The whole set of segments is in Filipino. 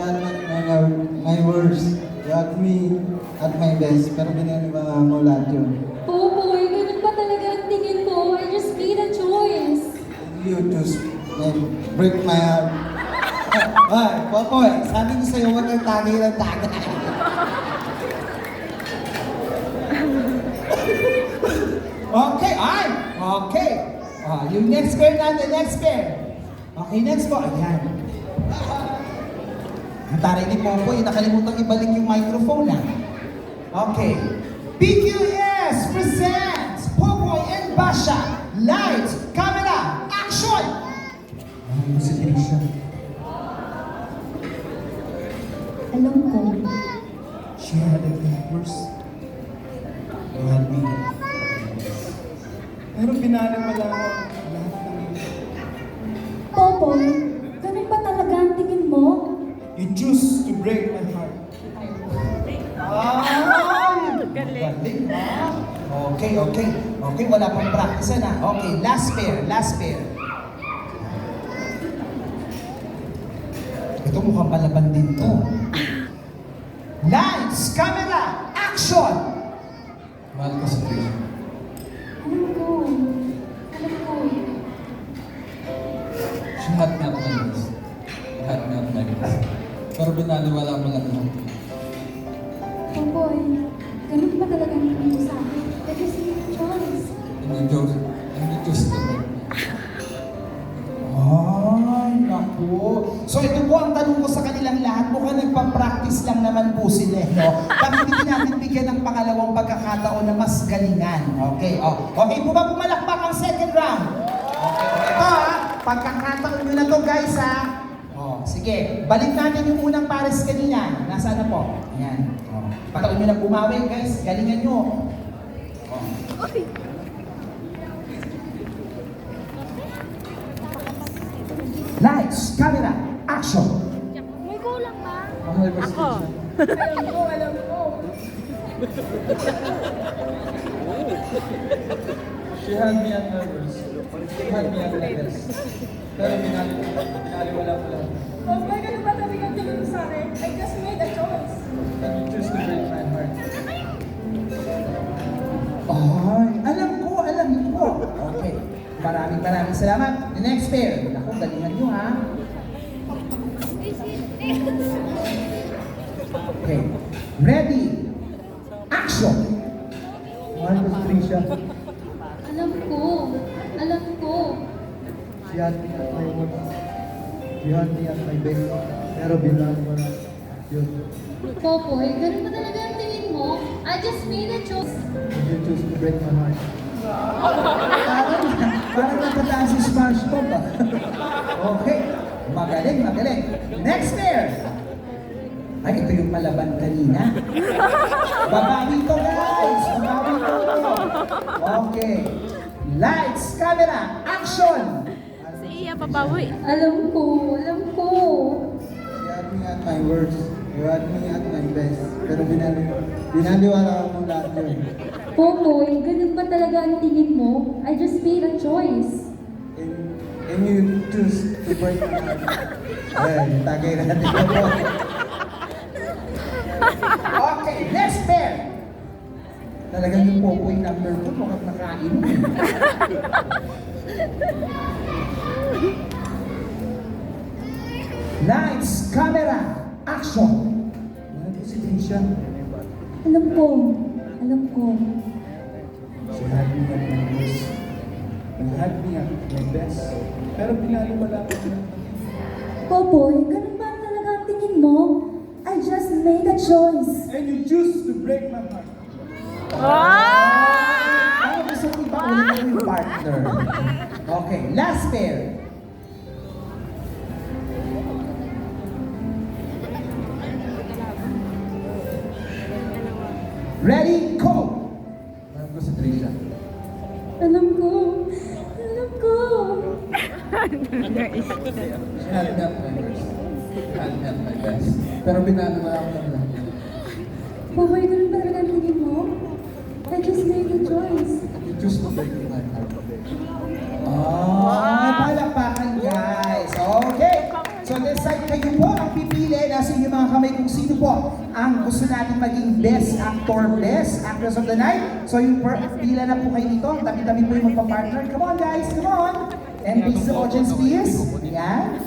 pinalo at my, my worst. You had me at my best, pero binaliwala mo lahat yun. Popoy, ganun ba talaga ang tingin mo? I just made a choice. You just like, break my heart. Ay, Popoy, sabi ko sa'yo, huwag kang tagay ng tagay. Okay, ay! Okay. Ah, yung next pair natin, next pair. Okay, next po. Ayan. Ang taray ni Popoy, nakalimutan ibalik yung microphone na. Okay. PQS presents Popoy and Basha. Lights, camera, action! Ano si Trisha? Alam ko, She had it worse. You had me. Pero pinali mo lang lahat ng Popoy, break my heart. Ay! Galing. ha? Okay, okay. Okay, wala pang practice na. Okay, last pair, last pair. Ito mukhang palaban din to. Lights, camera, action! Mahal ko si binaliwala mo lang lang. Popoy, ganun ba talaga ang tingin mo sa akin? Just made a choice. You chose to break me. Ay, naku. So ito po ang tanong ko sa kanilang lahat. Mukhang nagpa-practice lang naman po sila, eh, no? Bakit hindi natin bigyan ng pangalawang pagkakataon na mas galingan? Okay, oh. Okay po ba pumalakpak ang second round? Okay, ito ha. Pagkakataon nyo na to, guys, ha? Oh, sige. Balik natin yung unang pares kanina. Nasaan na po? Ayan. Oh. Pagkakataon nyo na bumawi, guys. Galingan nyo. Oh. Lights, camera, action! May kulang ba? Mahal ko si Trisha. alam ko, alam ko. She had me at worst. She had me at my best. Pero binali, binaliwala mo lang. Popoy, ganun ba talaga ang tingin mo sa akin? I just made a choice. And you choose to break my heart. Ay, alam ko, alam ko. Okay. Maraming maraming salamat. The next pair. Naku, galingan nyo ha. Okay. Ready. Action! Mahal ko si Trisha. You had me at my best, pero binaliwala yun. Popoy, ganun ba talaga ang tingin mo? I just made a choice. You choose to break my heart. Parang, parang napataan si SpongeBob ah. Okay. Magaling, magaling. Next pair. Ay, ito yung palaban kanina. Babawi ko, guys! Babawi ko! Okay. Lights, camera, action! Si Iya pabawi. Alam ko, alam ko. You had me at my worst. You had me at my best, pero binali, binaliwala mo lahat yun. Popoy, ganun ba talaga ang tingin mo? I just made a choice. And, and you choose to break my heart. Ayan, tagay natin po. Okay, next pair. Talagang yung popoy number 2 mukhang nakain. Lights, camera, action! Ko si Trisha. Alam ko, alam ko. She had me at my worst. You had me at my best, pero binaliwala mo yun. Popoy, ganun ba talaga ang tingin mo? I just made a choice. And you choose to break my heart. Ano gusto ko ba ulit yung partner? Okay, last pair. Ready, go! Mahal ko si Trisha. Alam ko, alam ko. Me at my had me at my best. Pero binaliwala mo lang lang. Popoy, ganun talaga ang tingin mo? I just made a choice. You choose to break my ang gusto natin maging best actor, best actress of the night. So yung per, pila na po kayo dito, tabi-tabi po yung magpa-partner. Come on guys, come on! And please the audience please. Ayan.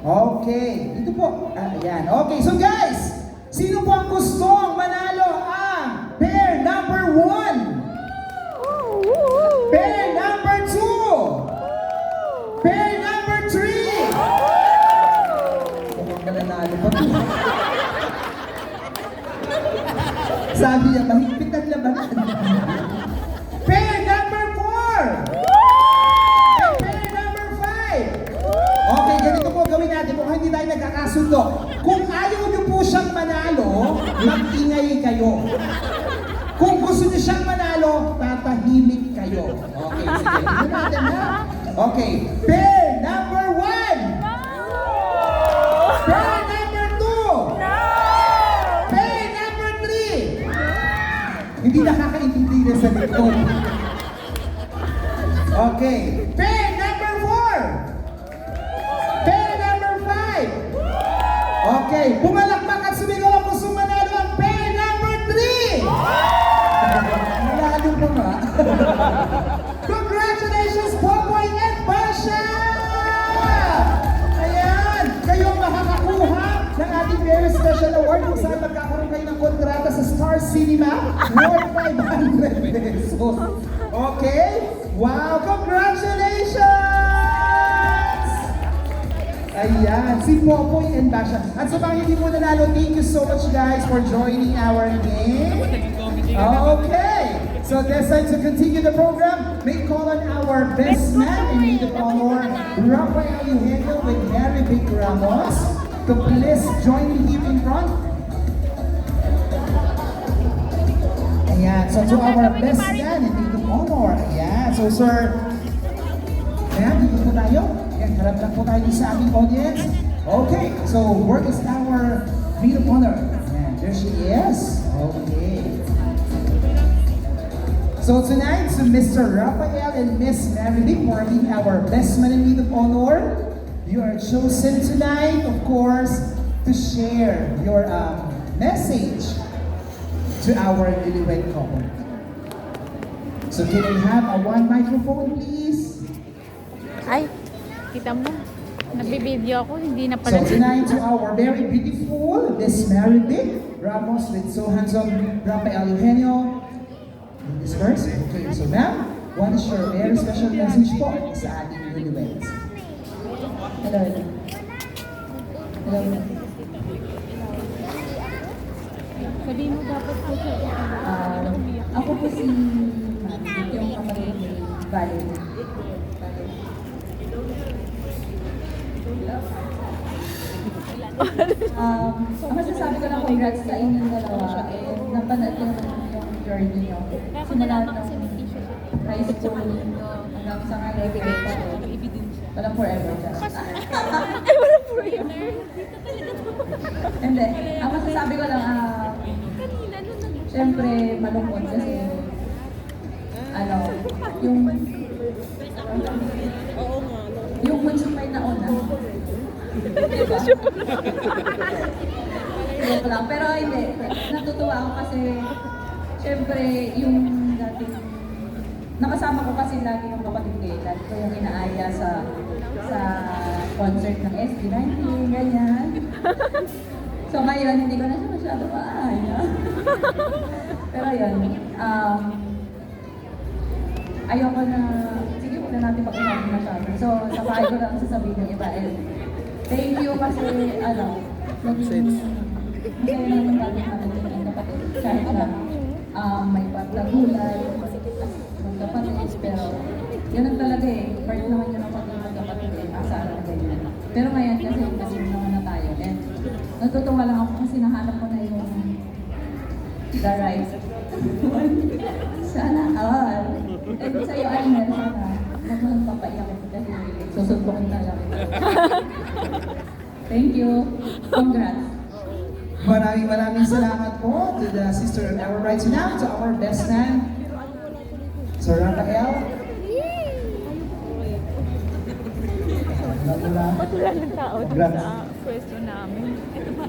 Okay, dito po. Ah, ayan. Okay, so guys, sino po ang gustong manalo ang pair number one? Hindi tayo nagkakasundo. Kung ayaw niyo po siyang manalo, mag-ingay kayo. Kung gusto niyo siyang manalo, tatahimik kayo. Okay, sige. Natin ha. Okay, pair number one! Pair number two! Pair number three! Hindi nakakaintindi na sa likod. Okay, pair Cinema worth 500 pesos. Okay? Wow! Congratulations! Ayan, si Popoy and Basha. At sa mga hindi po nanalo, thank you so much guys for joining our game. Okay, so time to continue the program, may call on our best man in need of honor, Rafael Eugenio with Harry Big Ramos, to please join me here in front. So to our best man need of honor. Ayan, so sir, Ayan, dito po tayo. Ayan, harap lang po tayo sa audience. Okay, so where is our maid of honor? Ayan, there she is. Okay. So tonight, so Mr. Rafael and Miss Mary for being our best man in need of honor. You are chosen tonight, of course, to share your um, message to our newlywed couple. So can we have a one microphone, please? Ay, kita mo. Nagbibideo ako, hindi na So pala. tonight to our very beautiful Mary Vic Ramos with so handsome Rafael Eugenio. In this verse, okay, so ma'am, what is your very special message po sa ating newlyweds? Hello. Hello. Um, ako po si yung kapatid ni Valerie. Um, ang masasabi ko lang congrats sa inyong dalawa. Eh, napanood naman yung journey nyo. Simula nung high school hanggang sa ngayon. Walang forever dyan. Ay, wala forever. Hindi. Ang masasabi ko lang, ah, Siyempre, malungkot kasi ano, yung yung bunso may nauna. Diba? Lang. Pero hindi. Natutuwa ako kasi siyempre yung dating nakasama ko kasi lagi yung kapatid ko eh. Lagi ko yung inaaya sa sa concert ng SB19, ganyan. So ngayon, hindi ko na siya masyado maaya. Pero yun, um, ayoko na, sige, huwag na natin pag-usapan masyado. So, sa bahay ko lang sasabihin yung iba. And thank you kasi, ano, naging, masaya naman natin namin yung kapatid. Kahit na um, may pagtagulay, magkapatid, pero yun ang talaga eh. Part naman yun ang pagiging magkapatid eh. Asaran na ganyan. Pero ngayon kasi, kasi naman na tayo. And natutuwa lang ako kasi nahanap ko na yung the right one. Sana all. And sa'yo, Almer, sana huwag mo nang papaiyak kasi susuntukin na lang. Thank you. Congrats. Maraming maraming salamat po to the sister on our right now, to our best man, Sir Rafael. Wala ng tao sa question namin? Ito ba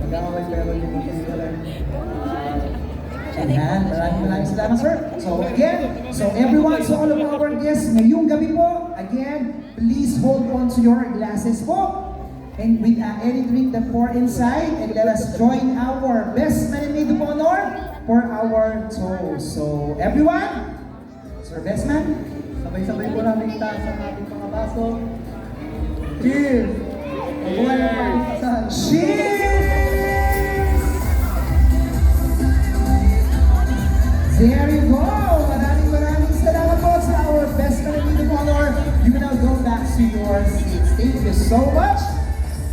Mag-aaway pero hindi mo siya lang. Ayan, maraming maraming salamat sir. So again, so everyone, so all of our guests, ngayong gabi po, again, please hold on to your glasses po. And with uh, any drink that pour inside, and let us join our best man and maid of honor for our toast. So everyone, Sir Best Man, Sabay-sabay po namin taas ang ating mga baso. Cheers! Mabuhay ang mga kasal. Cheers! There you go! Maraming maraming salamat po sa our best of honor. You can now go back to. Thank you so much.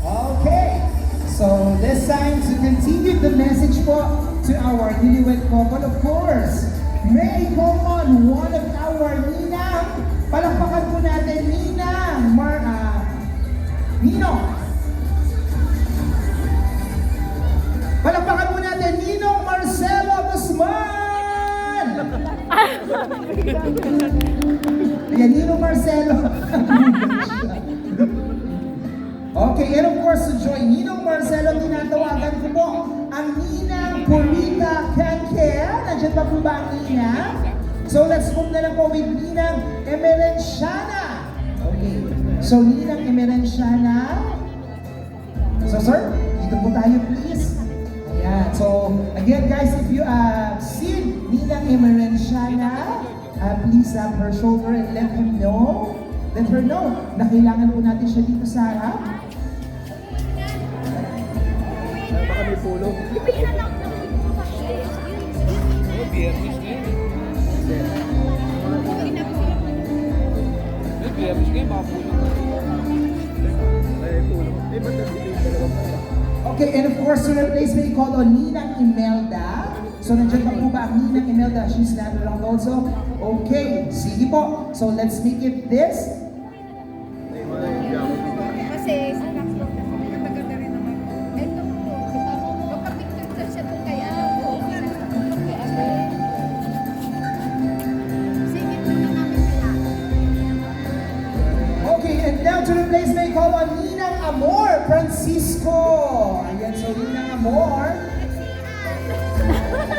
Okay. So this time to continue the message po to our newlywed couple, of course. May I call on one of our ninang. Palakpakan po natin ninang. Ninong. Palakpakan po natin Ninong Marcelo Guzman! Ayan, Ninong Marcelo. okay, and of course, to join Ninong Marcelo, tinatawagan ko po ang Ninang Purita Kanker. Nandiyan pa po ba ang Ninang? So let's move na lang po with Ninang Emerenciana. Okay, so Ninang Emerenciana. So sir, dito po tayo please. Ayan. So again guys, if you uh, see Ninang Emerenciana, uh, please tap her shoulder and let him know, let her know na kailangan po natin siya dito sa harap. Baka may pulong. May pulong. Yung dalawang pala? Okay, and of course, to replace may call on Ninang Imelda. So nandiyan pa po ba ang Ninang Imelda? She's not around also. Okay, sige po. So let's make it this. Francisco. Ayan, so Amor.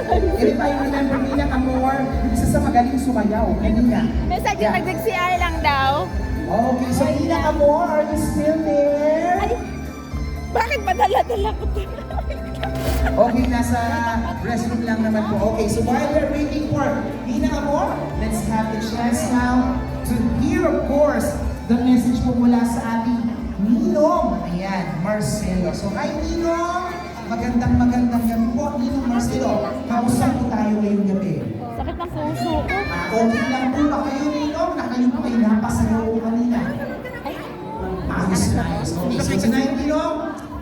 And if I remember Ninang Amor, isa sa magaling sumayaw kanina. Nasa Yeah. nag-CI lang daw. Okay, so Ninang Amor, are you still there? Bakit ba dala-dala ko to? Okay, nasa restroom lang naman po. Okay, so while we're waiting for Nina Amor, let's have the chance now to hear, of course, the message po mula sa Ninong. Ayan, Marcelo. So, hi Ninong! Magandang magandang gabi po, Ninong Marcelo. Kamusta po tayo ngayong gabi? Sakit ng puso ko. Ah, okay lang po ba kayo, Ninong? Na kayo po ay napasayaw ko kanina. Ayos na ayos. Okay, so tonight, Ninong,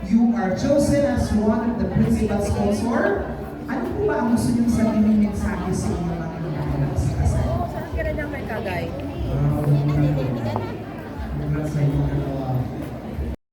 you are chosen as one of the principal sponsor. Ano po ba ang gusto niyong sabihin mensahe sa inyong mga hinahanap sa kasal? Saan ka rin ang may kagay?